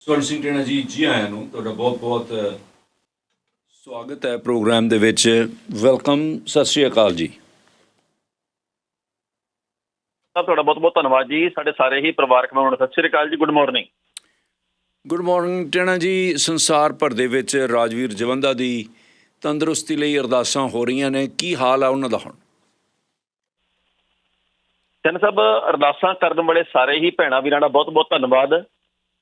ਸਵਰਨ ਸਿੰਘ ਟੇਣਾ ਜੀ ਜੀ ਆਇਆਂ ਨੂੰ ਤੁਹਾਡਾ ਬਹੁਤ-ਬਹੁਤ ਸਵਾਗਤ ਹੈ ਪ੍ਰੋਗਰਾਮ ਦੇ ਵਿੱਚ। ਵੈਲਕਮ ਸਤਿ ਸ਼੍ਰੀ ਅਕਾਲ ਜੀ। ਸਰ ਤੁਹਾਡਾ ਬਹੁਤ ਬਹੁਤ ਧੰਨਵਾਦ ਜੀ। ਸਾਡੇ ਸਾਰੇ ਹੀ ਪਰਿਵਾਰਕ ਮੈਂਬਰਾਂ ਨੂੰ ਸਤਿ ਸ਼੍ਰੀ ਅਕਾਲ ਜੀ ਗੁੱਡ ਮਾਰਨਿੰਗ। ਗੁੱਡ ਮਾਰਨਿੰਗ ਟੇਣਾ ਜੀ। ਸੰਸਾਰ ਭਰ ਦੇ ਵਿੱਚ ਰਾਜਵੀਰ ਜਵੰਦਾ ਦੀ ਤੰਦਰੁਸਤੀ ਲਈ ਅਰਦਾਸਾਂ ਹੋ ਰਹੀਆਂ ਨੇ। ਕੀ ਹਾਲ ਆ ਉਹਨਾਂ ਦਾ ਹੁਣ? ਚੰਨ ਸਾਹਿਬ ਅਰਦਾਸਾਂ ਕਰਨ ਵਾਲੇ ਸਾਰੇ ਹੀ ਭੈਣਾਂ ਵੀਰਾਂ ਦਾ ਬਹੁਤ ਬਹੁਤ ਧੰਨਵਾਦ।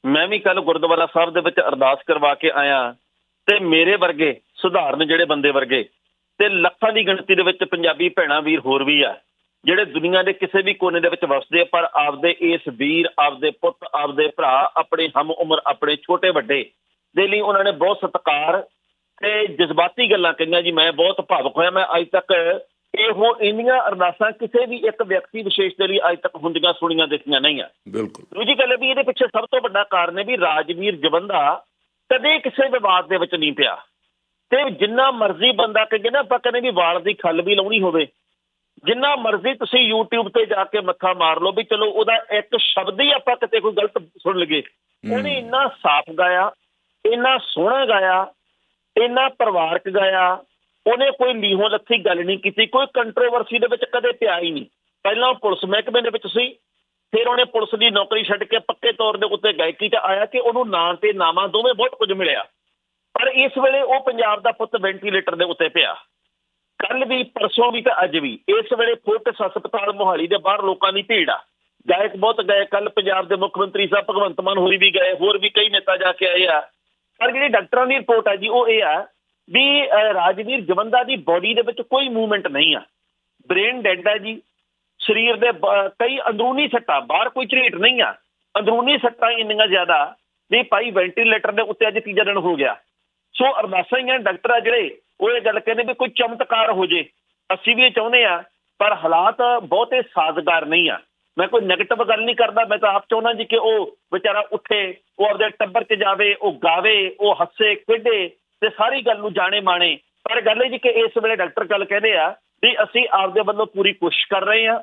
ਮੈਂ ਵੀ ਕੱਲ ਗੁਰਦੁਆਰਾ ਸਾਹਿਬ ਦੇ ਵਿੱਚ ਅਰਦਾਸ ਕਰਵਾ ਕੇ ਆਇਆ ਤੇ ਮੇਰੇ ਵਰਗੇ ਸੁਧਾਰਨ ਜਿਹੜੇ ਬੰਦੇ ਵਰਗੇ ਤੇ ਲੱਖਾਂ ਦੀ ਗਿਣਤੀ ਦੇ ਵਿੱਚ ਪੰਜਾਬੀ ਭੈਣਾਂ, ਵੀਰ ਹੋਰ ਵੀ ਆ, ਜਿਹੜੇ ਦੁਨੀਆ ਦੇ ਕਿਸੇ ਵੀ ਕੋਨੇ ਦੇ ਵਿੱਚ ਵਸਦੇ ਪਰ ਆਪਦੇ ਇਸ ਵੀਰ, ਆਪਦੇ ਪੁੱਤ, ਆਪਦੇ ਭਰਾ, ਆਪਣੇ ਹਮ ਉਮਰ, ਆਪਣੇ ਛੋਟੇ ਵੱਡੇ ਦੇ ਲਈ ਉਹਨਾਂ ਨੇ ਬਹੁਤ ਸਤਿਕਾਰ ਤੇ ਜਜ਼ਬਾਤੀ ਗੱਲਾਂ ਕਹੀਆਂ ਜੀ, ਮੈਂ ਬਹੁਤ ਭਾਵੁਕ ਹੋਇਆ, ਮੈਂ ਅੱਜ ਤੱਕ ਇਹੋ ਇੰਨੀਆਂ ਅਰਦਾਸਾਂ ਕਿਸੇ ਵੀ ਇੱਕ ਵਿਅਕਤੀ ਵਿਸ਼ੇਸ਼ ਦੇ ਲਈ ਅੱਜ ਤੱਕ ਹੁੰਦੀਆਂ ਸੁਣੀਆਂ ਦੇਖੀਆਂ ਨਹੀਂ ਆ। ਬਿਲਕੁਲ। ਦੂਜੀ ਗੱਲ ਵੀ ਇਹਦੇ ਪਿੱਛੇ ਸਭ ਤੋਂ ਵੱਡਾ ਕਾਰਨ ਹੈ ਵੀ ਰਾਜਵੀਰ ਜਵੰਦਾ ਕਦੇ ਕਿਸੇ ਵਿਵਾਦ ਦੇ ਵਿੱਚ ਨਹੀਂ ਪਿਆ। ਤੇ ਜਿੰਨਾ ਮਰਜ਼ੀ ਬੰਦਾ ਕਹੇ ਨਾ ਆਪਾਂ ਕਹਿੰਦੇ ਵੀ ਵਾਲ ਦੀ ਖੱਲ ਵੀ ਲਾਉਣੀ ਹੋਵੇ। ਜਿੰਨਾ ਮਰਜ਼ੀ ਤੁਸੀਂ YouTube ਤੇ ਜਾ ਕੇ ਮੱਥਾ ਮਾਰ ਲਓ ਵੀ ਚਲੋ ਉਹਦਾ ਇੱਕ ਸ਼ਬਦ ਹੀ ਆਪਾਂ ਕਿਤੇ ਕੋਈ ਗਲਤ ਸੁਣ ਲਈਏ। ਉਹਨੇ ਇੰਨਾ ਸਾਫ਼ ਗਾਇਆ ਇੰਨਾ ਸੋਹਣਾ ਗਾਇਆ ਇੰਨਾ ਪਰਿਵਾਰਕ ਗਾਇਆ ਉਹਨੇ ਕੋਈ ਲੀਹੋਂ ਲੱਥੀ ਗੱਲ ਨਹੀਂ ਕੀਤੀ, ਕੋਈ ਕੰਟਰੋਵਰਸੀ ਦੇ ਵਿੱਚ ਕਦੇ ਪਿਆ ਹੀ ਨਹੀਂ। ਪਹਿਲਾਂ ਉਹ ਪੁਲਿਸ ਮਹਿਕਮੇ ਦੇ ਵਿੱਚ ਸੀ, ਫਿਰ ਉਹਨੇ ਪੁਲਿਸ ਦੀ ਨੌਕਰੀ ਛੱਡ ਕੇ ਪੱਕੇ ਤੌਰ ਦੇ ਉੱਤੇ ਗਾਇਕੀ 'ਚ ਆਇਆ ਕਿ ਉਹਨੂੰ ਨਾਂ ਤੇ ਨਾਵਾਂ ਦੋਵੇਂ ਬਹੁਤ ਕੁਝ ਮਿਲਿਆ। ਪਰ ਇਸ ਵੇਲੇ ਉਹ ਪੰਜਾਬ ਦਾ ਪੁੱਤ ਵੈਂਟੀਲੇਟਰ ਦੇ ਉੱਤੇ ਪਿਆ। ਕੱਲ ਵੀ, ਪਰਸੋਂ ਵੀ ਤਾਂ ਅੱਜ ਵੀ, ਇਸ ਵੇਲੇ ਫੋਰਟਿਸ ਹਸਪਤਾਲ ਮੋਹਾਲੀ ਦੇ ਬਾਹਰ ਲੋਕਾਂ ਦੀ ਭੀੜ ਆ। ਗਾਇਕ ਬਹੁਤ ਗਏ ਕੱਲ ਪੰਜਾਬ ਦੇ ਮੁੱਖ ਮੰਤਰੀ ਸਾਹਿਬ ਭਗਵੰਤ ਮਾਨ ਹੋਰੀ ਵੀ ਗਏ, ਹੋਰ ਵੀ ਕਈ ਨੇਤਾ ਜਾ ਕੇ ਆਏ ਆ। ਪਰ ਜਿਹੜੀ ਡਾਕਟਰਾਂ ਦੀ ਰਿਪੋਰਟ ਹੈ ਜੀ, ਉਹ ਇਹ ਆ ਵੀ ਰਾਜਵੀਰ ਜਵੰਦਾ ਦੀ ਬੋਡੀ ਦੇ ਵਿੱਚ ਕੋਈ ਮੂਵਮੈਂਟ ਨਹੀਂ ਆ। ਬ੍ਰੇਨ ਡੈਡ ਹੈ ਜੀ। ਸਰੀਰ ਦੇ ਕਈ ਅੰਦਰੂਨੀ ਸੱਟਾਂ, ਬਾਹਰ ਕੋਈ ਝਰੀਟ ਨਹੀਂ ਆ। ਅੰਦਰੂਨੀ ਸੱਟਾਂ ਇੰਨੀਆਂ ਜ਼ਿਆਦਾ ਵੀ ਭਾਈ ਵੈਂਟੀਲੇਟਰ ਦੇ ਉੱਤੇ ਅੱਜ ਤੀਜਾ ਦਿਨ ਹੋ ਗਿਆ। ਸੋ ਅਰਦਾਸਾਂ ਹੀ ਆ ਡਾਕਟਰ ਆ ਜਿਹੜੇ, ਉਹ ਇਹ ਗੱਲ ਕਹਿੰਦੇ ਵੀ ਕੋਈ ਚਮਤਕਾਰ ਹੋ ਜੇ। ਅਸੀਂ ਵੀ ਇਹ ਚਾਹੁੰਦੇ ਆ, ਪਰ ਹਾਲਾਤ ਬਹੁਤੇ ਸਾਜ਼ਗਾਰ ਨਹੀਂ ਆ। ਮੈਂ ਕੋਈ ਨੈਗੇਟਿਵ ਗੱਲ ਨਹੀਂ ਕਰਦਾ, ਮੈਂ ਤਾਂ ਆਪ ਚਾਹੁੰਦਾ ਜੀ ਕਿ ਉਹ ਵਿਚਾਰਾ ਉੱਠੇ, ਉਹ ਆਪਦੇ ਟੱਬਰ 'ਚ ਜਾਵੇ, ਉਹ ਗਾਵੇ, ਉਹ ਹੱਸੇ, ਖੇਡੇ। ਤੇ ਸਾਰੀ ਗੱਲ ਨੂੰ ਜਾਣੇ ਮਾਣੇ। ਪਰ ਗੱਲ ਇਹ ਜੀ ਕਿ ਇਸ ਵੇਲੇ ਡਾਕਟਰ ਗੱਲ ਕਹਿੰਦੇ ਆ ਵੀ ਅਸੀਂ ਆਪਦੇ ਵੱਲੋਂ ਪੂਰੀ ਕੋਸ਼ਿਸ਼ ਕਰ ਰਹੇ ਆ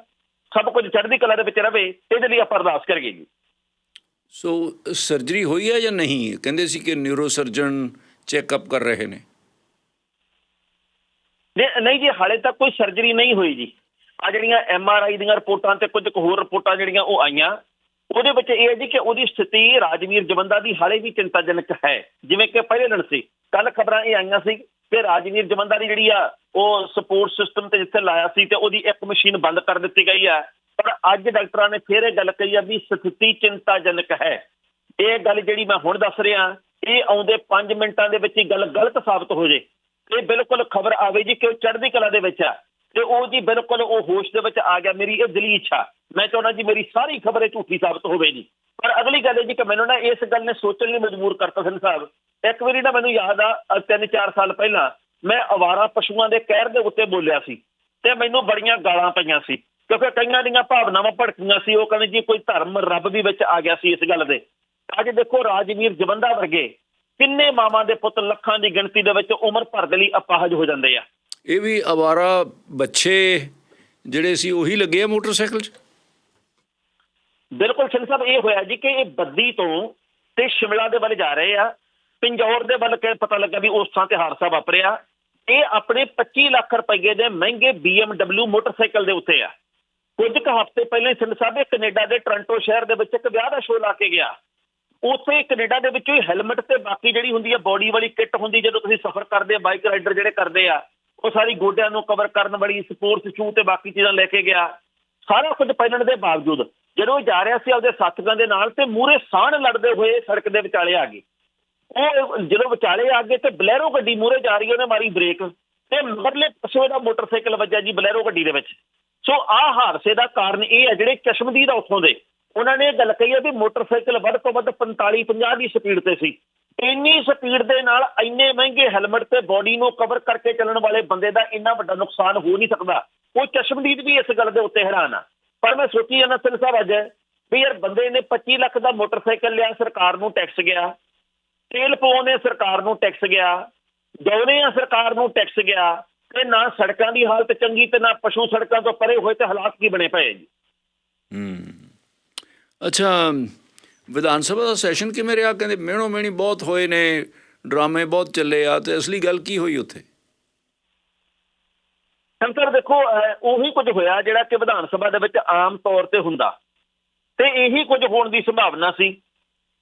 ਸਭ ਕੁਝ ਚੜ੍ਹਦੀ ਕਲਾ ਦੇ ਵਿੱਚ ਰਵੇ ਇਹਦੇ ਲਈ ਆਪਾਂ ਅਰਦਾਸ ਕਰੀਏ ਜੀ। ਸੋ ਸਰਜਰੀ ਹੋਈ ਹੈ ਜਾਂ ਨਹੀਂ? ਕਹਿੰਦੇ ਸੀ ਕਿ ਨਿਊਰੋ ਸਰਜਨ ਚੈੱਕਅਪ ਕਰ ਰਹੇ ਨੇ। ਨਹੀਂ ਜੀ ਹਾਲੇ ਤੱਕ ਕੋਈ ਸਰਜਰੀ ਨਹੀਂ ਹੋਈ ਜੀ। ਆ ਜਿਹੜੀਆਂ ਐਮ ਆਰ ਆਈ ਦੀਆਂ ਰਿਪੋਰਟਾਂ ਤੇ ਕੁਝ ਹੋਰ ਰਿਪੋਰਟਾਂ ਜਿਹੜੀਆਂ ਉਹ ਆਈਆਂ ਉਹਦੇ ਵਿੱਚ ਇਹ ਹੈ ਜੀ ਕਿ ਉਹਦੀ ਸਥਿਤੀ ਰਾਜਵੀਰ ਜਵੰਦਾ ਦੀ ਹਾਲੇ ਵੀ ਚਿੰਤਾਜਨਕ ਹੈ। ਜਿਵੇਂ ਕਿ ਪਹਿਲੇ ਦਿਨ ਸੀ ਕੱਲ ਖਬਰਾਂ ਇਹ ਆਈਆਂ ਸੀ ਕਿ ਰਾਜਵੀਰ ਜਵੰਦਾ ਦੀ ਜਿਹੜੀ ਆ, ਉਹ ਸਪੋਰਟ ਸਿਸਟਮ ਤੇ ਜਿੱਥੇ ਲਾਇਆ ਸੀ ਤੇ ਉਹਦੀ ਇੱਕ ਮਸ਼ੀਨ ਬੰਦ ਕਰ ਦਿੱਤੀ ਗਈ ਆ। ਪਰ ਅੱਜ ਡਾਕਟਰਾਂ ਨੇ ਫੇਰ ਇਹ ਗੱਲ ਕਹੀ ਆ ਵੀ ਸਥਿਤੀ ਚਿੰਤਾਜਨਕ ਹੈ। ਇਹ ਗੱਲ ਜਿਹੜੀ ਮੈਂ ਹੁਣ ਦੱਸ ਰਿਹਾ, ਇਹ ਆਉਂਦੇ 5 ਮਿੰਟਾਂ ਦੇ ਵਿੱਚ ਹੀ ਗੱਲ ਗਲਤ ਸਾਬਤ ਹੋ ਜੇ। ਇਹ ਬਿਲਕੁਲ ਖਬਰ ਆਵੇ ਜੀ ਕਿ ਉਹ ਚੜ੍ਹਦੀ ਕਲਾ ਦੇ ਵਿੱਚ ਆ। ਤੇ ਉਹ ਜੀ ਬਿਲਕੁਲ ਉਹ ਹੋਸ਼ ਦੇ ਵਿੱਚ ਆ ਗਿਆ ਮੇਰੀ ਇਹ ਦਿਲੀ ਇੱਛਾ। ਮੈਂ ਚਾਹੁੰਦਾ ਜੀ ਮੇਰੀ ਸਾਰੀ ਖਬਰ ਇਹ ਝੂਠੀ ਸਾਬਤ ਹੋਵੇ ਜੀ। ਪਰ ਅਗਲੀ ਗੱਲ ਇਹ ਜੀ ਕਿ ਮੈਨੂੰ ਨਾ ਇਸ ਗੱਲ ਨੇ ਸੋਚਣ ਲਈ ਮਜਬੂਰ ਕਰਤਾ ਸਿੰਘ ਸਾਹਿਬ। ਇੱਕ ਵਾਰੀ ਨਾ ਮੈਨੂੰ ਯਾਦ ਆ ਅ, ਤਿੰਨ ਚਾਰ ਸਾਲ ਪਹਿਲਾਂ ਮੈਂ ਅਵਾਰਾ ਪਸ਼ੂਆਂ ਦੇ ਕਹਿਰ ਦੇ ਉੱਤੇ ਬੋਲਿਆ ਸੀ ਤੇ ਮੈਨੂੰ ਬੜੀਆਂ ਗਾਲਾਂ ਪਈਆਂ ਸੀ। ਕਿਉਂਕਿ ਕਈਆਂ ਦੀਆਂ ਭਾਵਨਾਵਾਂ ਭੜਕੀਆਂ ਸੀ ਉਹ ਕਹਿੰਦੇ ਜੀ ਕੋਈ ਧਰਮ ਰੱਬ ਵੀ ਵਿੱਚ ਆ ਗਿਆ ਸੀ ਇਸ ਗੱਲ ਦੇ। ਅੱਜ ਦੇਖੋ ਰਾਜਵੀਰ ਜਵੰਦਾ ਵਰਗੇ ਕਿੰਨੇ ਮਾਵਾਂ ਦੇ ਪੁੱਤ ਲੱਖਾਂ ਦੀ ਗਿਣਤੀ ਦੇ ਵਿੱਚ ਉਮਰ ਭਰ ਦੇ ਲਈ ਅਪਾਹਜ ਹੋ ਜਾਂਦੇ ਆ। ਇਹ ਵੀ ਅਵਾਰਾ ਬੱਚੇ ਜਿਹੜੇ ਸੀ ਉਹੀ ਲੱਗੇ ਆ ਮੋਟਰਸਾਈਕਲ 'ਚ? ਬਿਲਕੁਲ ਸਿੰਘ ਸਾਹਿਬ, ਇਹ ਹੋਇਆ ਜੀ ਕਿ ਇਹ ਬੱਦੀ ਤੋਂ ਤੇ ਸ਼ਿਮਲਾ ਦੇ ਵੱਲ ਜਾ ਰਹੇ ਆ। ਪਿੰਜੌਰ ਦੇ ਵੱਲ ਕਿ ਪਤਾ ਲੱਗਾ ਵੀ ਉਸ ਥਾਂ ਤੇ ਹਾਦਸਾ ਵਾਪਰਿਆ। ਇਹ ਆਪਣੇ 25 ਲੱਖ ਰੁਪਏ ਦੇ ਮਹਿੰਗੇ BMW ਮੋਟਰਸਾਈਕਲ ਦੇ ਉੱਤੇ ਆ। ਕੁਝ ਕੁ ਹਫ਼ਤੇ ਪਹਿਲਾਂ ਹੀ ਸਿੰਘ ਸਾਹਿਬ, ਇਹ ਕੈਨੇਡਾ ਦੇ ਟੋਰਾਂਟੋ ਸ਼ਹਿਰ ਦੇ ਵਿੱਚ ਇੱਕ ਵਿਆਹ ਦਾ ਸ਼ੋਅ ਲਾ ਕੇ ਗਿਆ। ਉੱਥੇ ਕੈਨੇਡਾ ਦੇ ਵਿੱਚੋਂ ਹੀ ਹੈਲਮਟ ਤੇ ਬਾਕੀ ਜਿਹੜੀ ਹੁੰਦੀ ਆ, ਬੋਡੀ ਵਾਲੀ ਕਿੱਟ ਹੁੰਦੀ, ਜਦੋਂ ਤੁਸੀਂ ਸਫ਼ਰ ਕਰਦੇ ਆ, ਬਾਈਕ ਰਾਈਡਰ ਜਿਹੜੇ ਕਰਦੇ ਆ ਉਹ ਸਾਰੀ ਗੋਡਿਆਂ ਨੂੰ ਕਵਰ ਕਰਨ ਵਾਲੀ ਸਪੋਰਟਸ ਸ਼ੂ ਤੇ ਬਾਕੀ ਚੀਜ਼ਾਂ ਲੈ ਕੇ ਗਿਆ। ਸਾਰਾ ਕੁਝ ਪਹਿਨਣ ਦੇ ਬਾਵਜੂਦ ਜਦੋਂ ਉਹ ਜਾ ਰਿਹਾ ਸੀ ਆਪਦੇ ਸਾਥੀਆਂ ਦੇ ਨਾਲ ਤੇ ਮੂਰੇ ਸਾਹਣ ਲੜਦੇ ਹੋਏ ਸੜਕ ਦੇ ਵਿਚਾਲੇ ਆ ਗਏ। ਉਹ ਜਦੋਂ ਵਿਚਾਲੇ ਆ ਗਏ ਤੇ ਬਲੈਰੋ ਗੱਡੀ ਮੂਰੇ ਜਾ ਰਹੀ, ਉਹਨੇ ਮਾਰੀ ਬ੍ਰੇਕ ਤੇ ਮਰਲੇ ਪਛੋਏ ਦਾ ਮੋਟਰਸਾਈਕਲ ਵੱਜਿਆ ਜੀ ਬਲੈਰੋ ਗੱਡੀ ਦੇ ਵਿੱਚ। ਸੋ ਆਹ ਹਾਦਸੇ ਦਾ ਕਾਰਨ ਇਹ ਹੈ ਜਿਹੜੇ ਚਸ਼ਮਦੀਦ ਆ ਉੱਥੋਂ ਦੇ। ਉਹਨਾਂ ਨੇ ਇਹ ਗੱਲ ਕਹੀ ਹੈ ਵੀ ਮੋਟਰਸਾਈਕਲ ਵੱਧ ਤੋਂ ਵੱਧ 45 50 ਦੀ ਸਪੀਡ ਤੇ ਸੀ। ਇੰਨੀ ਸਪੀਡ ਦੇ ਨਾਲ ਇੰਨੇ ਮਹਿੰਗੇ ਹੈਲਮਟ ਤੇ ਬੋਡੀ ਨੂੰ ਕਵਰ ਕਰਕੇ ਚੱਲਣ ਵਾਲੇ ਬੰਦੇ ਦਾ ਇੰਨਾ ਵੱਡਾ ਨੁਕਸਾਨ ਹੋ ਨਹੀਂ ਸਕਦਾ। ਉਹ ਚਸ਼ਮਦੀਦ ਵੀ ਇਸ ਗੱਲ ਦੇ ਉੱਤੇ ਹੈਰਾਨ ਆ। ਪਰ ਮੈਂ ਸੋਚੀ ਜਾਂਦਾ ਸਿੰਘ ਸਾਹਿਬ ਅੱਜ, ਵੀ ਯਾਰ ਬੰਦੇ ਨੇ 25 ਲੱਖ ਦਾ ਮੋਟਰਸਾਈਕਲ ਲਿਆ, ਸਰਕਾਰ ਨੂੰ ਟੈਕਸ ਗਿਆ। ਤੇਲ ਪਾਉਣੇ ਸਰਕਾਰ ਨੂੰ ਟੈਕਸ ਗਿਆ। ਦੌਰੇ ਆ, ਸਰਕਾਰ ਨੂੰ ਟੈਕਸ ਗਿਆ। ਤੇ ਨਾ ਸੜਕਾਂ ਦੀ ਹਾਲਤ ਚੰਗੀ ਤੇ ਨਾ ਪਸ਼ੂ ਸੜਕਾਂ ਤੋਂ ਪਰੇ ਹੋਏ ਤੇ ਹਾਲਾਤ ਕੀ ਬਣੇ ਪਏ ਜੀ? ਹੂੰ। ਅੱਛਾ ਵਿਧਾਨ ਸਭਾ ਦਾ ਸੈਸ਼ਨ ਕਿਵੇਂ ਰਿਹਾ? ਕਹਿੰਦੇ ਮਿਹਣੋ ਮਿਹਣੀ ਬਹੁਤ ਹੋਏ ਨੇ, ਡਰਾਮੇ ਬਹੁਤ ਚੱਲੇ ਆ, ਤੇ ਅਸਲੀ ਗੱਲ ਕੀ ਹੋਈ ਉੱਥੇ? ਸੰਤਰ ਦੇਖੋ ਉਹੀ ਕੁਝ ਹੋਇਆ ਜਿਹੜਾ ਕਿ ਵਿਧਾਨ ਸਭਾ ਦੇ ਵਿੱਚ ਆਮ ਤੌਰ ਤੇ ਹੁੰਦਾ। ਤੇ ਇਹੀ ਕੁਝ ਹੋਣ ਦੀ ਸੰਭਾਵਨਾ ਸੀ।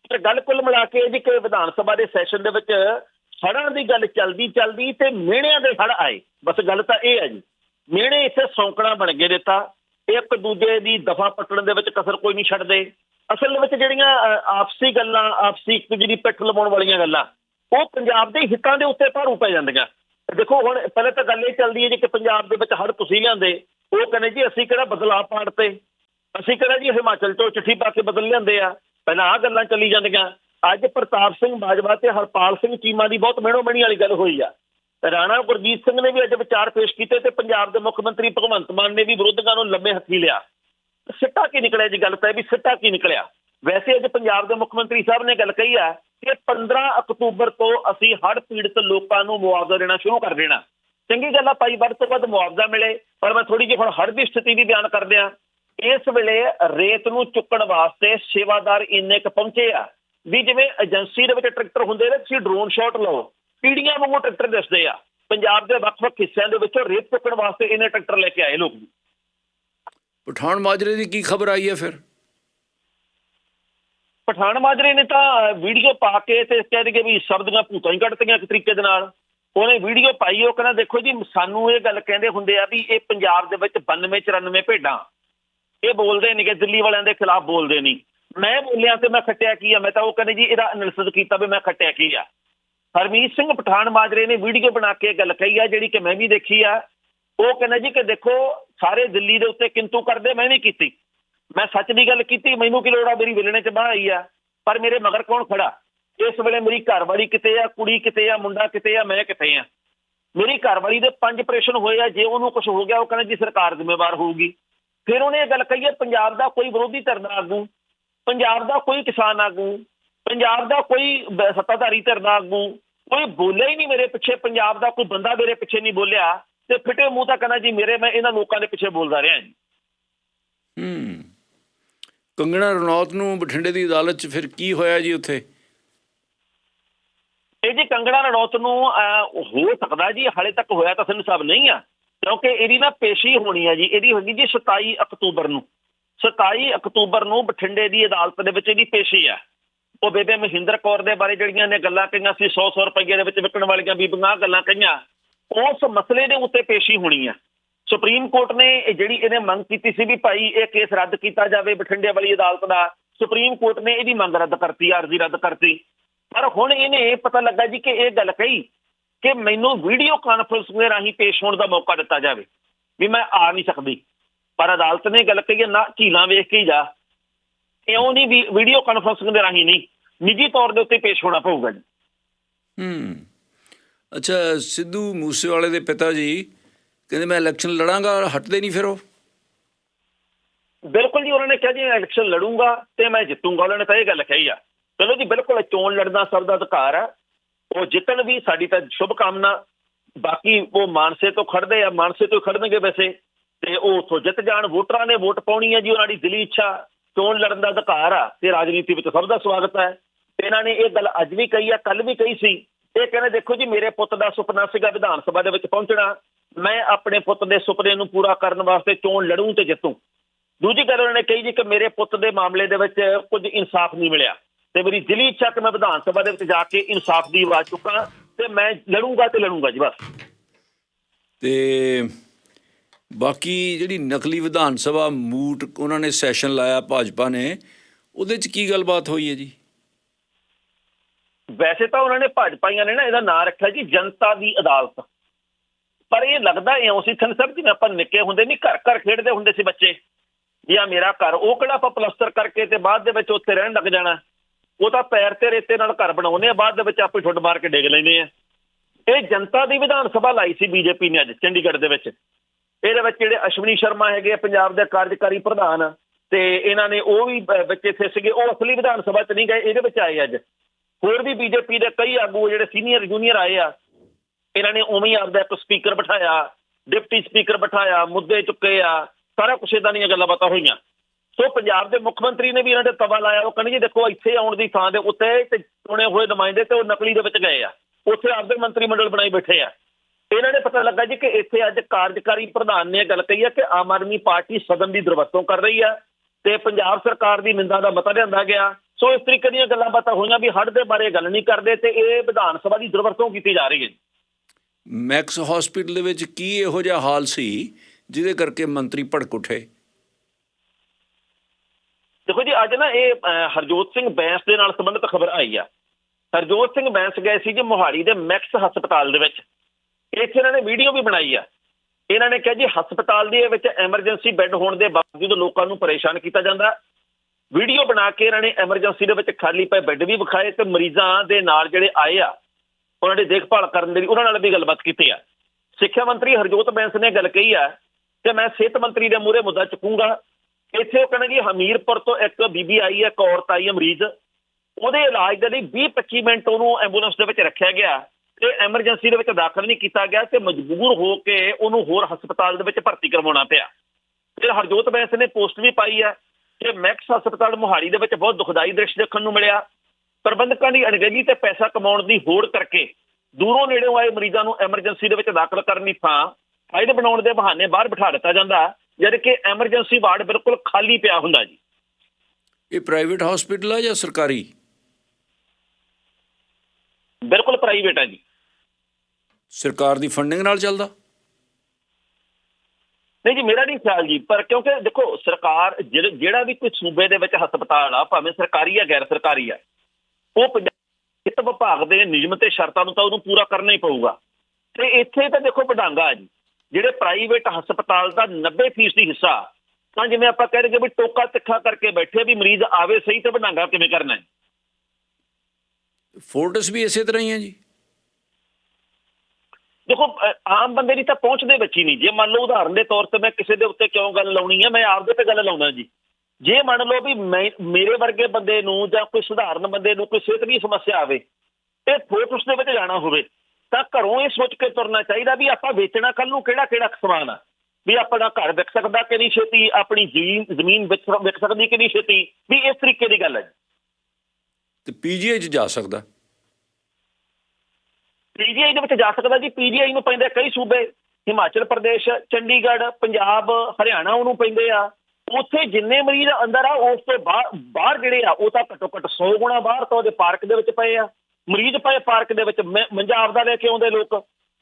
ਤੇ ਗੱਲ ਕੁੱਲ ਮਿਲਾ ਕੇ ਜੀ ਕਿ ਵਿਧਾਨ ਸਭਾ ਦੇ ਸੈਸ਼ਨ ਦੇ ਵਿੱਚ ਹੜ੍ਹਾਂ ਦੀ ਗੱਲ ਚੱਲਦੀ ਚੱਲਦੀ ਤੇ ਮਿਹਣਿਆਂ ਦੇ ਹੜ ਆਏ। ਬਸ ਗੱਲ ਤਾਂ ਇਹ ਹੈ ਜੀ। ਮਿਹਣੇ ਇੱਥੇ ਸੌਂਕਣਾ ਬਣ ਗਏ ਦਿੱਤਾ ਇੱਕ ਦੂਜੇ ਦੀ ਦਫਾ ਪੱਟਣ ਦੇ ਵਿੱਚ ਕਸਰ ਕੋਈ ਨਹੀਂ ਛੱਡਦੇ। ਅਸਲ ਵਿੱਚ ਜਿਹੜੀਆਂ ਆਪਸੀ ਗੱਲਾਂ, ਆਪਸੀ ਇੱਕ ਦੂਜੇ ਦੀ ਪਿੱਠ ਲਵਾਉਣ ਵਾਲੀਆਂ ਗੱਲਾਂ, ਉਹ ਪੰਜਾਬ ਦੇ ਹਿੱਤਾਂ ਦੇ ਉੱਤੇ ਭਾਰੂ ਪੈ ਜਾਂਦੀਆਂ। ਦੇਖੋ ਹੁਣ ਪਹਿਲੇ ਤਾਂ ਗੱਲ ਇਹ ਚੱਲਦੀ ਹੈ ਜੀ ਕਿ ਪੰਜਾਬ ਦੇ ਵਿੱਚ ਹੜ ਤੁਸੀਂ ਲਿਆਂਦੇ, ਉਹ ਕਹਿੰਦੇ ਜੀ ਅਸੀਂ ਕਿਹੜਾ ਬਦਲਾਅ ਪਾੜਤੇ ਅਸੀਂ ਕਿਹੜਾ ਜੀ ਹਿਮਾਚਲ ਤੋਂ ਚਿੱਠੀ ਪਾ ਕੇ ਬਦਲ ਲਿਆਂਦੇ ਆ। ਪਹਿਲਾਂ ਆ ਗੱਲਾਂ ਚੱਲੀ ਜਾਂਦੀਆਂ। ਅੱਜ ਪ੍ਰਤਾਪ ਸਿੰਘ ਬਾਜਵਾ ਤੇ ਹਰਪਾਲ ਸਿੰਘ ਚੀਮਾ ਦੀ ਬਹੁਤ ਮਿਹਣੋ ਮਿਹਣੀ ਵਾਲੀ ਗੱਲ ਹੋਈ ਆ। ਰਾਣਾ ਗੁਰਜੀਤ ਸਿੰਘ ਨੇ ਵੀ ਅੱਜ ਵਿਚਾਰ ਪੇਸ਼ ਕੀਤੇ ਤੇ ਪੰਜਾਬ ਦੇ ਮੁੱਖ ਮੰਤਰੀ ਭਗਵੰਤ ਮਾਨ ਨੇ ਵੀ ਵਿਰੋਧੀਆਂ ਨੂੰ ਲੰਮੇ ਹੱਥੀ ਲਿਆ। ਸਿੱਟਾ ਕੀ ਨਿਕਲਿਆ ਜੀ? ਗੱਲ ਤਾਂ ਇਹ ਵੀ ਸਿੱਟਾ ਕੀ ਨਿਕਲਿਆ? ਵੈਸੇ ਅੱਜ ਪੰਜਾਬ ਦੇ ਮੁੱਖ ਮੰਤਰੀ ਸਾਹਿਬ ਨੇ ਗੱਲ ਕਹੀ ਆ ਕਿ 15 ਅਕਤੂਬਰ ਤੋਂ ਅਸੀਂ ਹੜ੍ਹ ਪੀੜਤ ਲੋਕਾਂ ਨੂੰ ਮੁਆਵਜ਼ਾ ਦੇਣਾ ਸ਼ੁਰੂ ਕਰ ਦੇਣਾ। ਚੰਗੀ ਗੱਲ ਆ ਭਾਈ, ਵੱਧ ਤੋਂ ਵੱਧ ਮੁਆਵਜ਼ਾ ਮਿਲੇ। ਪਰ ਮੈਂ ਥੋੜੀ ਜਿਹੀ ਹੁਣ ਹੜ੍ਹ ਦੀ ਸਥਿਤੀ ਵੀ ਬਿਆਨ ਕਰ ਦਿਆਂ ਇਸ ਵੇਲੇ ਰੇਤ ਨੂੰ ਚੁੱਕਣ ਵਾਸਤੇ ਸੇਵਾਦਾਰ ਇੰਨੇ ਕੁ ਪਹੁੰਚੇ ਆ ਵੀ ਜਿਵੇਂ ਏਜੰਸੀ ਦੇ ਵਿੱਚ ਟਰੈਕਟਰ ਹੁੰਦੇ ਨੇ, ਤੁਸੀਂ ਡਰੋਨ ਸ਼ਾਟ ਲਓ, ਪੀੜੀਆਂ ਵਾਂਗੂ ਟਰੈਕਟਰ ਦਿਸਦੇ ਆ। ਪੰਜਾਬ ਦੇ ਵੱਖ-ਵੱਖ ਹਿੱਸਿਆਂ ਦੇ ਵਿੱਚੋਂ ਰੇਤ ਚੁੱਕਣ ਵਾਸਤੇ ਇਹਨੇ ਟਰੈਕਟਰ ਲੈ ਕੇ ਆਏ ਲੋਕ ਪਠਾਨ ਮਾਜਰੇ ਦੀ ਕੀ ਖਬਰ ਆਈ ਹੈ ਫਿਰ? ਪਠਾਨ ਮਾਜਰੇ ਨੇ ਤਾਂ ਵੀਡੀਓ ਪਾ ਕੇ ਤੇ ਕਹਿ ਦਈਏ ਵੀ ਸ਼ਬਦੀਆਂ ਭੂਤਾਂ ਹੀ ਕੱਢਤੀਆਂ ਇੱਕ ਤਰੀਕੇ ਦੇ ਨਾਲ। ਉਹਨੇ ਵੀਡੀਓ ਪਾਈ, ਉਹ ਕਹਿੰਦਾ ਦੇਖੋ ਜੀ, ਸਾਨੂੰ ਇਹ ਗੱਲ ਕਹਿੰਦੇ ਹੁੰਦੇ ਆ ਵੀ ਇਹ ਪੰਜਾਬ ਦੇ ਵਿੱਚ 92 94 ਭੇਡਾਂ। ਇਹ ਬੋਲਦੇ ਨਹੀਂ ਕਿ ਦਿੱਲੀ ਵਾਲਿਆਂ ਦੇ ਖਿਲਾਫ ਬੋਲਦੇ ਨਹੀਂ ਮੈਂ ਬੋਲਿਆ ਤੇ ਮੈਂ ਖੱਟਿਆ ਕੀ ਆ? ਮੈਂ ਤਾਂ ਉਹ ਕਹਿੰਦੇ ਜੀ, ਇਹਦਾ ਅਨਾਲਿਸਿਸ ਕੀਤਾ ਵੀ ਮੈਂ ਖੱਟਿਆ ਕੀ ਆ? ਹਰਮੀਤ ਸਿੰਘ ਪਠਾਨ ਮਾਜਰੇ ਨੇ ਵੀਡੀਓ ਬਣਾ ਕੇ ਗੱਲ ਕਹੀ ਆ, ਜਿਹੜੀ ਕਿ ਮੈਂ ਵੀ ਦੇਖੀ ਆ। ਉਹ ਕਹਿੰਦਾ ਜੀ ਕਿ ਦੇਖੋ ਸਾਰੇ ਦਿੱਲੀ ਦੇ ਉੱਤੇ ਕਿੰਤੂ ਕਰਦੇ, ਮੈਂ ਨਹੀਂ ਕੀਤੀ। ਮੈਂ ਸੱਚ ਦੀ ਗੱਲ ਕੀਤੀ, ਮੈਨੂੰ ਕੀ ਲੋੜ ਆ ਮੇਰੀ ਵਿਲਣੇ ਚ ਬਾਹ ਆਈ ਆ? ਪਰ ਮੇਰੇ ਮਗਰ ਕੌਣ ਖੜਾ? ਇਸ ਵੇਲੇ ਮੇਰੀ ਘਰਵਾਲੀ ਕਿਤੇ ਆ, ਕੁੜੀ ਕਿਤੇ ਆ, ਮੁੰਡਾ ਕਿਤੇ ਆ, ਮੈਂ ਕਿਤੇ ਆ? ਮੇਰੀ ਘਰਵਾਲੀ ਦੇ ਪੰਜ ਆਪਰੇਸ਼ਨ ਹੋਏ ਆ, ਜੇ ਉਹਨੂੰ ਕੁਝ ਹੋ ਗਿਆ, ਉਹ ਕਹਿੰਦਾ ਜੀ ਸਰਕਾਰ ਜ਼ਿੰਮੇਵਾਰ ਹੋਊਗੀ। ਫਿਰ ਉਹਨੇ ਇਹ ਗੱਲ ਕਹੀ ਹੈ ਪੰਜਾਬ ਦਾ ਕੋਈ ਵਿਰੋਧੀ ਧਿਰ ਦਾ ਆਗੂ, ਪੰਜਾਬ ਦਾ ਕੋਈ ਕਿਸਾਨ ਆਗੂ, ਪੰਜਾਬ ਦਾ ਕੋਈ ਸੱਤਾਧਾਰੀ ਧਿਰ ਦਾ ਆਗੂ, ਕੋਈ ਬੋਲਿਆ ਹੀ ਨਹੀਂ ਮੇਰੇ ਪਿੱਛੇ, ਪੰਜਾਬ ਦਾ ਕੋਈ ਬੰਦਾ ਮੇਰੇ ਪਿੱਛੇ ਨਹੀਂ ਬੋਲਿਆ। ਤੇ ਫਿੱਟੇ ਮੂੰਹ ਤਾਂ ਕਹਿੰਦਾ ਜੀ ਮੇਰੇ ਮੈਂ ਇਹਨਾਂ ਲੋਕਾਂ ਦੇ ਪਿੱਛੇ ਬੋਲਦਾ ਰਿਹਾ ਜੀ। ਹੂੰ। ਕੰਗਣਾ ਰਣੌਤ ਨੂੰ ਬਠਿੰਡੇ ਦੀ ਅਦਾਲਤ 'ਚ ਫਿਰ ਕੀ ਹੋਇਆ ਜੀ ਉੱਥੇ? ਇਹ ਜੀ ਕੰਗਣਾ ਰਣੌਤ ਨੂੰ ਹੋ ਸਕਦਾ ਜੀ ਹਾਲੇ ਤੱਕ ਹੋਇਆ ਤਾਂ ਸਾਨੂੰ ਸਭ ਨਹੀਂ ਆ ਕਿਉਂਕਿ ਇਹਦੀ ਨਾ ਪੇਸ਼ੀ ਹੋਣੀ ਆ ਜੀ ਇਹਦੀ ਹੋਗੀ ਜੀ 27 ਅਕਤੂਬਰ ਨੂੰ। 27 ਅਕਤੂਬਰ ਨੂੰ ਬਠਿੰਡੇ ਦੀ ਅਦਾਲਤ ਦੇ ਵਿੱਚ ਇਹਦੀ ਪੇਸ਼ੀ ਆ। ਉਹ ਬੇਬੇ ਮਹਿੰਦਰ ਕੌਰ ਦੇ ਬਾਰੇ ਜਿਹੜੀਆਂ ਨੇ ਗੱਲਾਂ ਕਹੀਆਂ ਸੀ 100 100 ਰੁਪਏ ਦੇ ਵਿੱਚ ਵਿਕਣ ਵਾਲੀਆਂ ਬੀਬੀਆਂ ਗੱਲਾਂ ਕਹੀਆਂ ਉਸ ਮਸਲੇ ਦੇ ਉੱਤੇ ਪੇਸ਼ੀ ਹੋਣੀ ਹੈ ਸੁਪਰੀਮ ਕੋਰਟ ਨੇ ਜਿਹੜੀ ਇਹਨੇ ਮੰਗ ਕੀਤੀ ਸੀ ਵੀ ਭਾਈ ਇਹ ਕੇਸ ਰੱਦ ਕੀਤਾ ਜਾਵੇ ਬਠਿੰਡੇ ਵਾਲੀ ਅਦਾਲਤ ਦਾ ਸੁਪਰੀਮ ਕੋਰਟ ਨੇ ਇਹਦੀ ਮੰਗ ਰੱਦ ਕਰਤੀ ਅਰਜ਼ੀ ਰੱਦ ਕਰਤੀ। ਪਰ ਹੁਣ ਇਹਨੇ ਇਹ ਪਤਾ ਲੱਗਾ ਜੀ ਕਿ ਇਹ ਗੱਲ ਕਹੀ ਕਿ ਮੈਨੂੰ ਵੀਡੀਓ ਕਾਨਫਰੰਸ ਦੇ ਰਾਹੀਂ ਪੇਸ਼ ਹੋਣ ਦਾ ਮੌਕਾ ਦਿੱਤਾ ਜਾਵੇ। ਵੀ ਮੈਂ ਆ ਨਹੀਂ ਸਕਦੀ। ਪਰ ਅਦਾਲਤ ਨੇ ਗੱਲ ਕਹੀ ਹੈ, ਨਾ ਝੀਲਾਂ ਵੇਖ ਕੇ ਜਾ। ਇਉਂ ਨਹੀਂ ਵੀ ਵੀਡੀਓ ਕਾਨਫਰੰਸਿੰਗ ਦੇ ਰਾਹੀਂ ਨਹੀਂ ਨਿੱਜੀ ਤੌਰ ਦੇ ਉੱਤੇ ਪੇਸ਼ ਹੋਣਾ ਪਊਗਾ ਜੀ। ਹੂੰ। ਅੱਛਾ, ਸਿੱਧੂ ਮੂਸੇਵਾਲੇ ਦੇ ਪਿਤਾ ਜੀ ਕਹਿੰਦੇ ਮੈਂ ਇਲੈਕਸ਼ਨ ਲੜਾਂਗਾ, ਹਟਦੇ ਨਹੀਂ ਫਿਰ ਉਹ? ਬਿਲਕੁਲ ਜੀ, ਉਹਨਾਂ ਨੇ ਕਿਹਾ ਜੀ, ਮੈਂ ਇਲੈਕਸ਼ਨ ਲੜੂੰਗਾ ਤੇ ਮੈਂ ਜਿੱਤੂੰਗਾ। ਉਹਨਾਂ ਨੇ ਤਾਂ ਇਹ ਗੱਲ ਕਹੀ ਆ। ਚਲੋ ਜੀ, ਬਿਲਕੁਲ ਚੋਣ ਲੜਨਾ ਸਭ ਦਾ ਅਧਿਕਾਰ ਆ। ਉਹ ਜਿੱਤਣ ਵੀ ਸਾਡੀ ਤਾਂ ਸ਼ੁਭ ਕਾਮਨਾ ਬਾਕੀ ਉਹ ਮਾਨਸੇ ਤੋਂ ਖੜਦੇ ਆ, ਮਾਨਸੇ ਤੋਂ ਹੀ ਖੜਨਗੇ ਵੈਸੇ। ਤੇ ਉਹ ਉੱਥੋਂ ਜਿੱਤ ਜਾਣ, ਵੋਟਰਾਂ ਨੇ ਵੋਟ ਪਾਉਣੀ ਹੈ ਜੀ ਉਹਨਾਂ ਦੀ ਦਿਲੀ ਇੱਛਾ। ਚੋਣ ਲੜਨ ਦਾ ਅਧਿਕਾਰ ਆ ਤੇ ਰਾਜਨੀਤੀ ਵਿੱਚ ਸਭ ਦਾ ਸਵਾਗਤ ਹੈ। ਤੇ ਇਹਨਾਂ ਨੇ ਇਹ ਗੱਲ ਅੱਜ ਵੀ ਕਹੀ ਆ ਕੱਲ ਵੀ ਕਹੀ ਸੀ। ਇਹ ਕਹਿੰਦੇ, ਦੇਖੋ ਜੀ, ਮੇਰੇ ਪੁੱਤ ਦਾ ਸੁਪਨਾ ਸੀਗਾ ਵਿਧਾਨ ਸਭਾ ਦੇ ਵਿੱਚ ਪਹੁੰਚਣਾ। ਮੈਂ ਆਪਣੇ ਪੁੱਤ ਦੇ ਸੁਪਨੇ ਨੂੰ ਪੂਰਾ ਕਰਨ ਵਾਸਤੇ ਚੋਣ ਲੜੂੰ ਤੇ ਜਿੱਤੂੰ। ਦੂਜੀ ਗੱਲ ਉਹਨਾਂ ਨੇ ਕਹੀ ਜੀ ਕਿ ਮੇਰੇ ਪੁੱਤ ਦੇ ਮਾਮਲੇ ਦੇ ਵਿੱਚ ਕੁਝ ਇਨਸਾਫ ਨਹੀਂ ਮਿਲਿਆ। ਤੇ ਮੇਰੀ ਦਿਲੀ ਇੱਛਾ ਕਿ ਮੈਂ ਵਿਧਾਨ ਸਭਾ ਦੇ ਵਿੱਚ ਜਾ ਕੇ ਇਨਸਾਫ ਦੀ ਆਵਾਜ਼ ਚੁੱਕਾਂ ਤੇ ਮੈਂ ਲੜੂੰਗਾ ਤੇ ਲੜੂੰਗਾ ਜੀ, ਬਸ। ਤੇ ਬਾਕੀ ਜਿਹੜੀ ਨਕਲੀ ਵਿਧਾਨ ਸਭਾ ਮੂਟ ਉਹਨਾਂ ਨੇ ਸੈਸ਼ਨ ਲਾਇਆ ਭਾਜਪਾ ਨੇ, ਉਹਦੇ 'ਚ ਕੀ ਗੱਲਬਾਤ ਹੋਈ ਹੈ ਜੀ? ਵੈਸੇ ਤਾਂ ਉਹਨਾਂ ਨੇ ਭਾਜਪਾਈਆਂ ਨੇ ਨਾ ਇਹਦਾ ਨਾਂ ਰੱਖਿਆ ਜੀ ਜਨਤਾ ਦੀ ਅਦਾਲਤ। ਪਰ ਇਹ ਲੱਗਦਾ ਇਉਂ ਸੀ ਥਨ ਸਾਹਿਬ ਜਿਵੇਂ ਆਪਾਂ ਨਿੱਕੇ ਹੁੰਦੇ ਨਹੀਂ ਘਰ ਘਰ ਖੇਡਦੇ ਹੁੰਦੇ ਸੀ ਬੱਚੇ। ਜਾਂ ਮੇਰਾ ਘਰ ਉਹ ਕਿਹੜਾ ਆਪਾਂ ਪਲਸਟਰ ਕਰਕੇ ਤੇ ਬਾਅਦ ਦੇ ਵਿੱਚ ਉੱਥੇ ਰਹਿਣ ਲੱਗ ਜਾਣਾ। ਉਹ ਤਾਂ ਪੈਰ ਤੇ ਰੇਤੇ ਨਾਲ ਘਰ ਬਣਾਉਂਦੇ ਆ ਬਾਅਦ ਦੇ ਵਿੱਚ ਆਪੇ ਛੁੱਟ ਮਾਰ ਕੇ ਡੇਗ ਲੈਂਦੇ ਆ। ਇਹ ਜਨਤਾ ਦੀ ਵਿਧਾਨ ਸਭਾ ਲਾਈ ਸੀ ਬੀਜੇਪੀ ਨੇ ਅੱਜ ਚੰਡੀਗੜ੍ਹ ਦੇ ਵਿੱਚ। ਇਹਦੇ ਵਿੱਚ ਜਿਹੜੇ ਅਸ਼ਵਨੀ ਸ਼ਰਮਾ ਹੈਗੇ ਆ ਪੰਜਾਬ ਦੇ ਕਾਰਜਕਾਰੀ ਪ੍ਰਧਾਨ ਤੇ ਇਹਨਾਂ ਨੇ ਉਹ ਵੀ ਅਹ, ਵਿੱਚ ਇੱਥੇ ਸੀਗੇ ਉਹ ਅਸਲੀ ਵਿਧਾਨ ਸਭਾ 'ਚ ਨਹੀਂ ਗਏ ਇਹਦੇ ਵਿੱਚ ਆਏ ਅੱਜ। ਹੋਰ ਵੀ ਬੀਜੇਪੀ ਦੇ ਕਈ ਆਗੂ ਜਿਹੜੇ ਸੀਨੀਅਰ ਜੂਨੀਅਰ ਆਏ ਆ, ਇਹਨਾਂ ਨੇ ਉਵੇਂ ਹੀ ਆਪਦਾ ਇੱਕ ਸਪੀਕਰ ਬਿਠਾਇਆ ਡਿਪਟੀ ਸਪੀਕਰ ਬਿਠਾਇਆ, ਮੁੱਦੇ ਚੁੱਕੇ ਆ, ਸਾਰਾ ਕੁਛ ਇਦਾਂ ਦੀਆਂ ਗੱਲਾਂ ਬਾਤਾਂ ਹੋਈਆਂ। ਸੋ ਪੰਜਾਬ ਦੇ ਮੁੱਖ ਮੰਤਰੀ ਨੇ ਵੀ ਇਹਨਾਂ ਦੇ ਤਵਾ ਲਾਇਆ, ਉਹ ਕਹਿੰਦੇ ਜੀ ਦੇਖੋ ਇੱਥੇ ਆਉਣ ਦੀ ਥਾਂ ਦੇ ਉੱਤੇ ਤੇ ਚੁਣੇ ਹੋਏ ਨੁਮਾਇੰਦੇ ਤੇ ਉਹ ਨਕਲੀ ਦੇ ਵਿੱਚ ਗਏ ਆ, ਉੱਥੇ ਆਪਦੇ ਮੰਤਰੀ ਮੰਡਲ ਬਣਾਈ ਬੈਠੇ ਆ। ਇਹਨਾਂ ਨੇ ਪਤਾ ਲੱਗਾ ਜੀ ਕਿ ਇੱਥੇ ਅੱਜ ਕਾਰਜਕਾਰੀ ਪ੍ਰਧਾਨ ਨੇ ਇਹ ਗੱਲ ਕਹੀ ਹੈ ਕਿ ਆਮ ਆਦਮੀ ਪਾਰਟੀ ਸਦਨ ਦੀ ਦੁਰਵਰਤੋਂ ਕਰ ਰਹੀ ਆ ਤੇ ਪੰਜਾਬ ਸਰਕਾਰ ਦੀ ਨਿੰਦਾ ਦਾ ਮਤਾ ਲਿਆਂਦਾ ਗਿਆ। ਸੋ ਇਸ ਤਰੀਕੇ ਦੀਆਂ ਗੱਲਾਂ ਬਾਤਾਂ ਹੋਈਆਂ ਵੀ ਹੱਡ ਦੇ ਬਾਰੇ ਗੱਲ ਨਹੀਂ ਕਰਦੇ ਤੇ ਇਹ ਵਿਧਾਨ ਸਭਾ ਦੀ ਦੁਰਵਰਤੋਂ ਕੀਤੀ ਜਾ ਰਹੀ ਹੈ ਮੈਕਸ ਹਸਪੀਟਲ ਦੇ ਵਿੱਚ ਕੀ ਇਹੋ ਜਿਹਾ ਹਾਲ ਸੀ ਜਿਹਦੇ ਕਰਕੇ ਮੰਤਰੀ ਭੜਕ ਉੱਠੇ? ਦੇਖੋ ਜੀ ਅੱਜ ਨਾ ਇਹ ਹਰਜੋਤ ਸਿੰਘ ਬੈਂਸ ਦੇ ਨਾਲ ਸੰਬੰਧਿਤ ਖਬਰ ਆਈ ਆ। ਹਰਜੋਤ ਸਿੰਘ ਬੈਂਸ ਗਏ ਸੀ ਜੀ ਮੋਹਾਲੀ ਦੇ ਮੈਕਸ ਹਸਪਤਾਲ ਦੇ ਵਿੱਚ। ਇੱਥੇ ਇਹਨਾਂ ਨੇ ਵੀਡੀਓ ਵੀ ਬਣਾਈ ਆ। ਇਹਨਾਂ ਨੇ ਕਿਹਾ ਜੀ ਹਸਪਤਾਲ ਦੇ ਵਿੱਚ ਐਮਰਜੈਂਸੀ ਬੈੱਡ ਹੋਣ ਦੇ ਬਾਵਜੂਦ ਲੋਕਾਂ ਨੂੰ ਪਰੇਸ਼ਾਨ ਕੀਤਾ ਜਾਂਦਾ। ਵੀਡੀਓ ਬਣਾ ਕੇ ਇਹਨਾਂ ਨੇ ਐਮਰਜੈਂਸੀ ਦੇ ਵਿੱਚ ਖਾਲੀ ਪਏ ਬੈੱਡ ਵੀ ਵਿਖਾਏ ਤੇ ਮਰੀਜ਼ਾਂ ਦੇ ਨਾਲ ਜਿਹੜੇ ਆਏ ਆ, ਉਹਨਾਂ ਦੀ ਦੇਖਭਾਲ ਕਰਨ ਦੇ ਲਈ ਉਹਨਾਂ ਨਾਲ ਵੀ ਗੱਲਬਾਤ ਕੀਤੀ ਆ। ਸਿੱਖਿਆ ਮੰਤਰੀ ਹਰਜੋਤ ਬੈਂਸ ਨੇ ਗੱਲ ਕਹੀ ਆ ਕਿ ਮੈਂ ਸਿਹਤ ਮੰਤਰੀ ਦੇ ਮੂਹਰੇ ਮੁੱਦਾ ਚੁੱਕੂੰਗਾ। ਇੱਥੇ ਉਹ ਕਹਿੰਦੇ ਜੀ ਹਮੀਰਪੁਰ ਤੋਂ ਇੱਕ ਬੀਬੀ ਆਈ ਹੈ ਇੱਕ ਔਰਤ ਆਈ ਹੈ ਮਰੀਜ਼। ਉਹਦੇ ਇਲਾਜ ਦੇ ਲਈ 20-25 ਮਿੰਟ ਉਹਨੂੰ ਐਂਬੂਲੈਂਸ ਦੇ ਵਿੱਚ ਰੱਖਿਆ ਗਿਆ ਤੇ ਐਮਰਜੈਂਸੀ ਦੇ ਵਿੱਚ ਦਾਖਲ ਨਹੀਂ ਕੀਤਾ ਗਿਆ ਤੇ ਮਜਬੂਰ ਹੋ ਕੇ ਉਹਨੂੰ ਹੋਰ ਹਸਪਤਾਲ ਦੇ ਵਿੱਚ ਭਰਤੀ ਕਰਵਾਉਣਾ ਪਿਆ। ਫਿਰ ਹਰਜੋਤ ਬੈਂਸ ਨੇ ਪੋਸਟ ਵੀ ਪਾਈ ਹੈ ਕਿ ਮੈਕਸ ਹਸਪਤਾਲ ਮੋਹਾਲੀ ਦੇ ਵਿੱਚ ਬਹੁਤ ਦੁਖਦਾਈ ਦ੍ਰਿਸ਼ ਦੇਖਣ ਨੂੰ ਮਿਲਿਆ। ਪ੍ਰਬੰਧਕਾਂ ਦੀ ਅਣਗਹਿਲੀ ਤੇ ਪੈਸਾ ਕਮਾਉਣ ਦੀ ਹੋੜ ਕਰਕੇ ਦੂਰੋਂ ਨੇੜਿਓਂ ਆਏ ਮਰੀਜ਼ਾਂ ਨੂੰ ਐਮਰਜੈਂਸੀ ਦੇ ਵਿੱਚ ਦਾਖਲ ਕਰਨ ਦੀ ਥਾਂ ਫਾਇਲ ਬਣਾਉਣ ਦੇ ਬਹਾਨੇ ਬਾਹਰ ਬਿਠਾ ਦਿੱਤਾ ਜਾਂਦਾ ਜਦ ਕਿ ਐਮਰਜੈਂਸੀ ਵਾਰਡ ਬਿਲਕੁਲ ਖਾਲੀ ਪਿਆ ਹੁੰਦਾ ਜੀ। ਇਹ ਪ੍ਰਾਈਵੇਟ ਹਸਪੀਟਲ ਆ ਜਾਂ ਸਰਕਾਰੀ? ਬਿਲਕੁਲ ਪ੍ਰਾਈਵੇਟ ਹੈ ਜੀ। ਸਰਕਾਰ ਦੀ ਫੰਡਿੰਗ ਨਾਲ ਚੱਲਦਾ? ਨਹੀਂ ਜੀ, ਮੇਰਾ ਨਹੀਂ ਖਿਆਲ ਜੀ, ਪਰ ਕਿਉਂਕਿ ਦੇਖੋ, ਸਰਕਾਰ ਜਿਹੜੇ- ਜਿਹੜਾ ਵੀ ਕੋਈ ਸੂਬੇ ਦੇ ਵਿੱਚ ਹਸਪਤਾਲ ਆ, ਭਾਵੇਂ ਸਰਕਾਰੀ ਆ, ਗੈਰ ਸਰਕਾਰੀ ਆ, ਉਹ ਪੰਜਾਬ ਵਿੱਤ ਵਿਭਾਗ ਦੇ ਨਿਯਮ ਤੇ ਸ਼ਰਤਾਂ ਨੂੰ ਤਾਂ ਉਹਨੂੰ ਪੂਰਾ ਕਰਨਾ ਹੀ ਪਊਗਾ। ਤੇ ਇੱਥੇ ਤਾਂ ਦੇਖੋ ਵਡਾਂਗਾ ਆ ਜੀ, ਜਿਹੜੇ ਪ੍ਰਾਈਵੇਟ ਹਸਪਤਾਲ ਦਾ 90% ਹਿੱਸਾ, ਤਾਂ ਜਿਵੇਂ ਆਪਾਂ ਕਹਿ ਰਹੇ ਵੀ ਟੋਕਾ ਤਿੱਖਾ ਕਰਕੇ ਬੈਠੇ ਵੀ ਮਰੀਜ਼ ਆਵੇ ਸਹੀ ਤੇ ਵਡਾਂਗਾ ਕਿਵੇਂ ਕਰਨਾ ਹੈ? ਫੋਰਟਸ ਵੀ ਇਸੇ ਤਰ੍ਹਾਂ ਹੀ ਹੈ ਜੀ। ਦੇਖੋ ਆਮ ਬੰਦੇ ਦੀ ਤਾਂ ਪਹੁੰਚ ਦੇ ਵਿੱਚ ਹੀ ਨਹੀਂ। ਜੇ ਮੰਨ ਲਓ ਉਦਾਹਰਨ ਦੇ ਤੌਰ ਤੇ ਮੈਂ ਕਿਸੇ ਦੇ ਉੱਤੇ ਕਿਉਂ ਗੱਲ ਲਾਉਣੀ ਹੈ ਮੈਂ ਆਪਦੇ ਤੇ ਗੱਲ ਲਾਉਂਦਾ ਜੀ। ਜੇ ਮੰਨ ਲਓ ਵੀ ਮੈਂ, ਮੇਰੇ ਵਰਗੇ ਬੰਦੇ ਨੂੰ ਜਾਂ ਕੋਈ ਸਧਾਰਨ ਬੰਦੇ ਨੂੰ ਕੋਈ ਸਿਹਤ ਦੀ ਸਮੱਸਿਆ ਆਵੇ ਤੇ ਫੋਰਟਸ ਦੇ ਵਿੱਚ ਜਾਣਾ ਹੋਵੇ, ਤਾਂ ਘਰੋਂ ਇਹ ਸੋਚ ਕੇ ਤੁਰਨਾ ਚਾਹੀਦਾ ਵੀ ਆਪਾਂ ਵੇਚਣਾ ਕੱਲ ਨੂੰ ਕਿਹੜਾ ਕਿਹੜਾ ਸਮਾਨ ਆ। ਵੀ ਆਪਣਾ ਘਰ ਵਿਕ ਸਕਦਾ ਕਿ ਨਹੀਂ ਛੇਤੀ, ਆਪਣੀ ਜ਼ਮੀਨ ਜ਼ਮੀਨ ਵਿਕ ਵਿਕ ਸਕਦੀ ਕਿ ਨਹੀਂ ਛੇਤੀ, ਵੀ ਇਸ ਤਰੀਕੇ ਦੀ ਗੱਲ ਹੈ ਜੀ। ਤੇ ਪੀਜੀਆਈ 'ਚ ਜਾ ਸਕਦਾ। ਪੀਜੀਆਈ ਦੇ ਵਿੱਚ ਜਾ ਸਕਦਾ ਜੀ। ਪੀਜੀਆਈ ਨੂੰ ਪੈਂਦੇ ਕਈ ਸੂਬੇ, ਹਿਮਾਚਲ ਪ੍ਰਦੇਸ਼, ਚੰਡੀਗੜ੍ਹ, ਪੰਜਾਬ, ਹਰਿਆਣਾ ਉਹਨੂੰ ਪੈਂਦੇ ਆ। ਉੱਥੇ ਜਿੰਨੇ ਮਰੀਜ਼ ਅੰਦਰ ਆ, ਉਸ ਤੋਂ ਬਾਹਰ ਬਾਹਰ ਜਿਹੜੇ ਆ, ਉਹ ਤਾਂ ਘੱਟੋ ਘੱਟ 100 ਗੁਣਾ ਬਾਹਰ ਤੋਂ ਉਹਦੇ ਪਾਰਕ ਦੇ ਵਿੱਚ ਪਏ ਆ। ਮਰੀਜ਼ ਪਏ ਪਾਰਕ ਦੇ ਵਿੱਚ, ਮ- ਮੰਜਾ ਦਾ ਲੈ ਕੇ ਆਉਂਦੇ ਲੋਕ।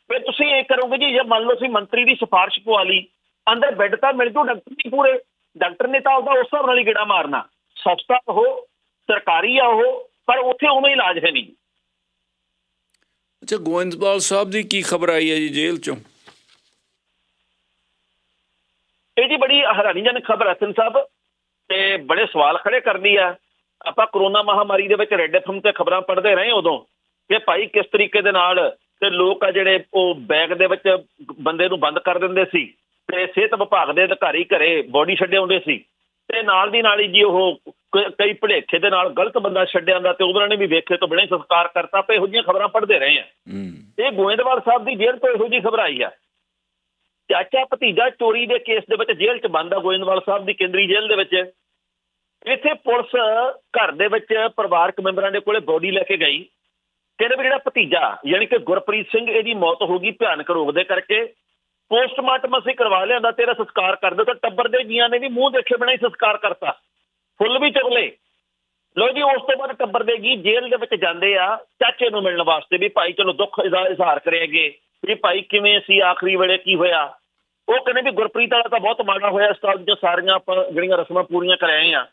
ਫਿਰ ਤੁਸੀਂ ਇਹ ਕਰੋਗੇ ਜੀ, ਜੇ ਮੰਨ ਲਓ ਤੁਸੀਂ ਮੰਤਰੀ ਦੀ ਸਿਫਾਰਿਸ਼ ਪਵਾ ਲਈ, ਅੰਦਰ ਬੈੱਡ ਤਾਂ ਮਿਲ ਜੂ ਡਾਕਟਰ ਨਹੀਂ ਪੂਰੇ। ਡਾਕਟਰ ਨੇ ਤਾਂ ਉਹਦਾ ਉਸ ਹਿਸਾਬ ਨਾਲ ਹੀ ਗੇੜਾ ਮਾਰਨਾ। ਸਸਤਾ ਉਹ, ਸਰਕਾਰੀ ਆ ਉਹ, ਪਰ ਉੱਥੇ ਉਵੇਂ ਇਲਾਜ ਹੈ ਨਹੀਂ। ਅੱਛਾ ਗੋਇੰਦਵਾਲ ਸਾਹਿਬ ਦੀ ਕੀ ਖਬਰ ਆਈ ਹੈ ਜੀ ਜੇਲ੍ਹ 'ਚੋਂ? ਇਹ ਜੀ ਬੜੀ ਹੈਰਾਨੀਜਨਕ ਖਬਰ ਹੈ ਸਿੰਘ ਸਾਹਿਬ, ਤੇ ਬੜੇ ਸਵਾਲ ਖੜੇ ਕਰਦੀ ਆ ਆਪਾਂ ਕਰੋਨਾ ਮਹਾਮਾਰੀ ਦੇ ਵਿੱਚ ਰੈੱਡ ਐਫਐਮ ਤੇ ਖਬਰਾਂ ਪੜ੍ਹਦੇ ਰਹੇ ਉਦੋਂ, ਕਿ ਭਾਈ ਕਿਸ ਤਰੀਕੇ ਦੇ ਨਾਲ ਤੇ ਲੋਕ ਆ ਜਿਹੜੇ ਉਹ ਬੈਗ ਦੇ ਵਿੱਚ ਬੰਦੇ ਨੂੰ ਬੰਦ ਕਰ ਦਿੰਦੇ ਸੀ, ਤੇ ਸਿਹਤ ਵਿਭਾਗ ਦੇ ਅਧਿਕਾਰੀ ਘਰੇ ਬੋਡੀ ਛੱਡੇ ਆਉਂਦੇ ਸੀ, ਤੇ ਨਾਲ ਦੀ ਨਾਲ ਹੀ ਜੀ ਉਹ ਕਈ ਭੁਲੇਖੇ ਦੇ ਨਾਲ ਗਲਤ ਬੰਦਾ ਛੱਡਿਆ ਜਾਂਦਾ ਤੇ ਉਹਨਾਂ ਨੇ ਵੀ ਵੇਖੇ ਤੋਂ ਬਿਨਾਂ ਸੰਸਕਾਰ ਕਰਤਾ ਪਏ ਇਹੋ ਜਿਹੀਆਂ ਖਬਰਾਂ ਪੜ੍ਹਦੇ ਰਹੇ ਆ ਇਹ ਗੋਇੰਦਵਾਲ ਸਾਹਿਬ ਦੀ ਜੇਲ੍ਹ ਤੋਂ ਇਹੋ ਜਿਹੀ ਖਬਰ ਆਈ ਆ। ਚਾਚਾ ਭਤੀਜਾ ਚੋਰੀ ਦੇ ਕੇਸ ਦੇ ਵਿੱਚ ਜੇਲ੍ਹ 'ਚ ਬੰਦ ਆ ਗੋਇੰਦਵਾਲ ਸਾਹਿਬ ਦੀ ਕੇਂਦਰੀ ਜੇਲ੍ਹ ਦੇ ਵਿੱਚ। ਇੱਥੇ ਪੁਲਿਸ ਘਰ ਦੇ ਵਿੱਚ ਪਰਿਵਾਰਕ ਮੈਂਬਰਾਂ ਦੇ ਕੋਲੇ ਬੋਡੀ ਲੈ ਕੇ ਗਈ। ਕਹਿੰਦੇ ਵੀ ਜਿਹੜਾ ਭਤੀਜਾ ਯਾਨੀ ਕਿ ਗੁਰਪ੍ਰੀਤ ਸਿੰਘ ਇਹਦੀ ਮੌਤ ਹੋ ਗਈ ਭਿਆਨਕ ਰੋਗ ਦੇ ਕਰਕੇ। ਪੋਸਟਮਾਰਟਮ ਅਸੀਂ ਕਰਵਾ ਲਿਆਂਦਾ ਤੇਰਾ ਸੰਸਕਾਰ ਕਰ ਦਿਓ ਤਾਂ ਟੱਬਰ ਦੇ ਜੀਆਂ ਨੇ ਵੀ ਮੂੰਹ ਦੇਖੇ ਬਿਨਾਂ ਹੀ ਸੰਸਕਾਰ ਕਰਤਾ। ਫੁੱਲ ਵੀ ਚੁਗਲੇ ਲੋ ਜੀ ਉਸ ਤੋਂ ਬਾਅਦ ਟੱਬਰ ਦੇ ਜੀ ਜੇਲ੍ਹ ਦੇ ਵਿੱਚ ਜਾਂਦੇ ਆ ਚਾਚੇ ਨੂੰ ਮਿਲਣ ਵਾਸਤੇ ਵੀ ਭਾਈ ਚਲੋ ਦੁੱਖ ਇਜ਼ਹਾ- ਇਜ਼ਹਾਰ ਕਰਿਆਗੇ ਵੀ ਭਾਈ ਕਿਵੇਂ ਸੀ ਆਖਰੀ ਵੇਲੇ ਕੀ ਹੋਇਆ? ਉਹ ਕਹਿੰਦੇ ਵੀ ਗੁਰਪ੍ਰੀਤ ਵਾਲਾ ਤਾਂ ਬਹੁਤ ਮਾੜਾ ਹੋਇਆ ਇਸ ਤਰ੍ਹਾਂ ਦੀਆਂ ਸਾਰੀਆਂ ਆਪਾਂ ਜਿਹੜੀਆਂ ਰਸਮਾਂ ਪੂਰੀਆਂ ਕਰ ਆਏ ਆ।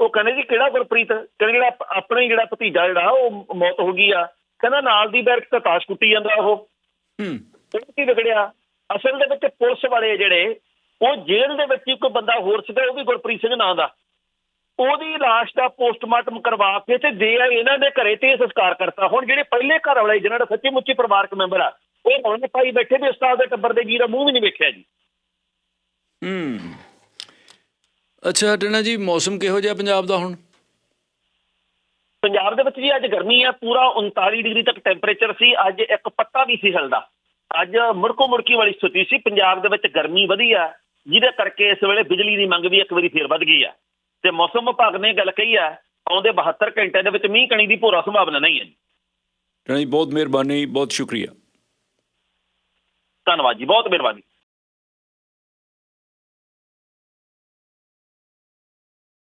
ਉਹ ਕਹਿੰਦੇ ਜੀ ਕਿਹੜਾ ਗੁਰਪ੍ਰੀਤ? ਕਹਿੰਦੇ ਜਿਹੜਾ ਆਪ- ਆਪਣਾ ਜਿਹੜਾ ਭਤੀਜਾ ਜਿਹੜਾ ਉਹ ਮੌਤ ਹੋ ਗਈ ਆ। ਕਹਿੰਦਾ ਨਾਲ ਦੀ ਬੈਰਕ ਤਾਂ ਤਾਸ਼ ਕੁੱਟੀ ਜਾਂਦਾ ਉਹ। ਹੂੰ। ਕੀ ਵਿਗੜਿਆ? ਅਸਲ ਦੇ ਵਿੱਚ ਪੁਲਿਸ ਵਾਲੇ ਜਿਹੜੇ ਉਹ ਜੇਲ੍ਹ ਦੇ ਵਿੱਚ ਕੋਈ ਬੰਦਾ ਹੋਰ ਸੀਗਾ ਉਹ ਵੀ ਗੁਰਪ੍ਰੀਤ ਸਿੰਘ ਨਾਂ ਦਾ। ਉਹਦੀ ਲਾਸ਼ ਦਾ ਪੋਸਟਮਾਰਟਮ ਕਰਵਾ ਕੇ ਤੇ ਦੇ ਆਏ ਇਹਨਾਂ ਦੇ ਘਰੇ ਤੇ ਸੰਸਕਾਰ ਕਰਤਾ। ਹੁਣ ਜਿਹੜੇ ਪਹਿਲੇ ਘਰ ਵਾਲੇ ਜਿਹਨਾਂ ਦਾ ਸੱਚੀ ਮੁੱਚੀ ਪਰਿਵਾਰਕ ਮੈਂਬਰ ਆ ਉਹ ਹੁਣ ਪਾਈ ਬੈਠੇ ਵੀ ਉਸਤਾਦ ਦੇ ਟੱਬਰ ਦੇ ਜੀ ਦਾ ਮੂੰਹ ਵੀ ਨਹੀਂ ਵੇਖਿਆ ਜੀ। ਹੂੰ। ਅੱਛਾ ਟਣਾ ਜੀ ਮੌਸਮ ਕਿਹੋ ਜਿਹਾ ਪੰਜਾਬ ਦਾ ਹੁਣ? ਪੰਜਾਬ ਦੇ ਵਿੱਚ ਜੀ ਅੱਜ ਗਰਮੀ ਆ ਪੂਰਾ 39 ਡਿਗਰੀ ਤੱਕ ਟੈਂਪਰੇਚਰ ਸੀ ਅੱਜ ਇੱਕ ਪੱਤਾ ਵੀ ਸੀ ਹਿਲਦਾ। ਅੱਜ ਮੁੜਕੋ ਮੁੜਕੀ ਵਾਲੀ ਸਥਿਤੀ ਸੀ ਪੰਜਾਬ ਦੇ ਵਿੱਚ ਗਰਮੀ ਵਧੀ ਆ ਜਿਹਦੇ ਕਰਕੇ ਇਸ ਵੇਲੇ ਬਿਜਲੀ ਦੀ ਮੰਗ ਵੀ ਇੱਕ ਵਾਰੀ ਫੇਰ ਵੱਧ ਗਈ ਆ। ਤੇ ਮੌਸਮ ਵਿਭਾਗ ਨੇ ਗੱਲ ਕਹੀ ਆ ਆਉਂਦੇ 72 ਘੰਟਿਆਂ ਦੇ ਵਿੱਚ ਮੀਂਹ ਕਣੀ ਦੀ ਪੂਰਾ ਸੰਭਾਵਨਾ ਨਹੀਂ ਹੈ ਜੀ। ਬਹੁਤ ਮਿਹਰਬਾਨੀ ਬਹੁਤ ਸ਼ੁਕਰੀਆ। ਧੰਨਵਾਦ ਜੀ ਬਹੁਤ ਮਿਹਰਬਾਨੀ।